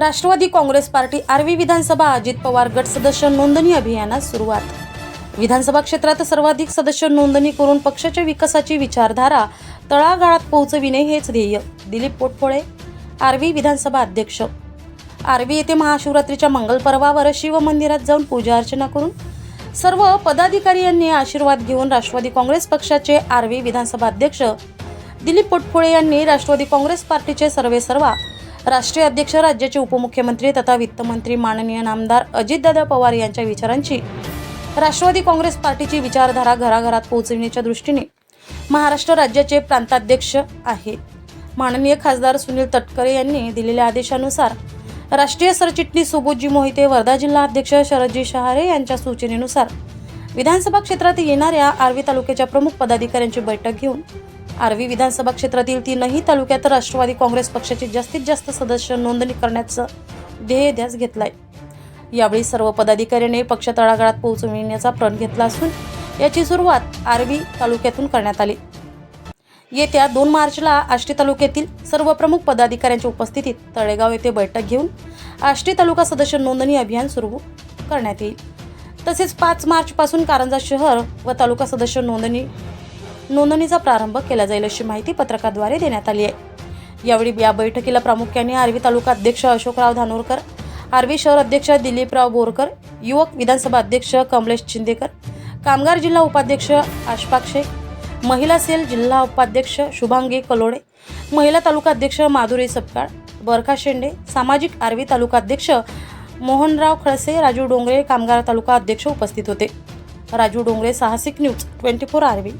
Rashtrawadi Congress party Arvi विधानसभा अजित पवार गट सदस्य नोंदणी अभियानास सुरुवात. विधानसभा क्षेत्रात सर्वाधिक सदस्य नोंदणी करून पक्षाच्या विकासाची विचारधारा तळागाळात पोहोचविणे हेच ध्येय दिलीप पोटफोळे आर्वी विधानसभा अध्यक्ष. आर्वी येथे महाशिवरात्रीच्या मंगल पर्वावर शिवमंदिरात जाऊन पूजा अर्चना करून सर्व पदाधिकारी यांनी आशीर्वाद घेऊन राष्ट्रवादी काँग्रेस पक्षाचे आर्वी विधानसभा अध्यक्ष दिलीप पोटफोळे यांनी राष्ट्रवादी काँग्रेस पार्टीचे सर्वे सर्वा राष्ट्रीय अध्यक्ष राज्याचे उपमुख्यमंत्री तथा वित्तमंत्री माननीय नामदार अजितदादा पवार यांच्या विचारांची राष्ट्रवादी काँग्रेस पार्टीची विचारधारा घराघरात पोहोचविण्याच्या दृष्टीने महाराष्ट्र राज्याचे प्रांताध्यक्ष आहे माननीय खासदार सुनील तटकरे यांनी दिलेल्या आदेशानुसार राष्ट्रीय सरचिटणीस सुबोधजी मोहिते वर्धा जिल्हा अध्यक्ष शरदजी शहारे यांच्या सूचनेनुसार विधानसभा क्षेत्रात येणाऱ्या आर्वी तालुक्याच्या प्रमुख पदाधिकाऱ्यांची बैठक घेऊन आर्वी विधानसभा क्षेत्रातील तीनही तालुक्यात राष्ट्रवादी काँग्रेस पक्षाची जास्तीत जास्त सदस्य नोंदणी करण्याचं ध्येय ध्यास घेतलाय. यावेळी सर्व पदाधिकाऱ्यांनी पक्ष तळागाळात पोहोचविण्याचा प्रण घेतला असून याची सुरुवात आर्वी तालुक्यातून करण्यात आली. येत्या दोन मार्चला आष्टी तालुक्यातील सर्व प्रमुख पदाधिकाऱ्यांच्या उपस्थितीत तळेगाव येथे बैठक घेऊन आष्टी तालुका सदस्य नोंदणी अभियान सुरू करण्यात येईल. तसेच पाच मार्चपासून कारंजा शहर व तालुका सदस्य नोंदणी नोंदणीचा प्रारंभ केला जाईल अशी माहिती पत्रकाद्वारे देण्यात आली आहे. यावेळी या बैठकीला प्रामुख्याने आर्वी तालुका अध्यक्ष अशोकराव धानोरकर आर्वी शहर अध्यक्ष दिलीपराव बोरकर युवक विधानसभा अध्यक्ष कमलेश चिंदेकर कामगार जिल्हा उपाध्यक्ष आशफाक शेख महिला सेल जिल्हा उपाध्यक्ष शुभांगी कलोडे महिला तालुका अध्यक्ष माधुरी सपकाळ बरखा शेंडे सामाजिक आर्वी तालुका अध्यक्ष मोहनराव खळसे राजू डोंगरे कामगार तालुका अध्यक्ष उपस्थित होते. राजू डोंगरे साहसिक न्यूज ट्वेंटी फोर आर्वी.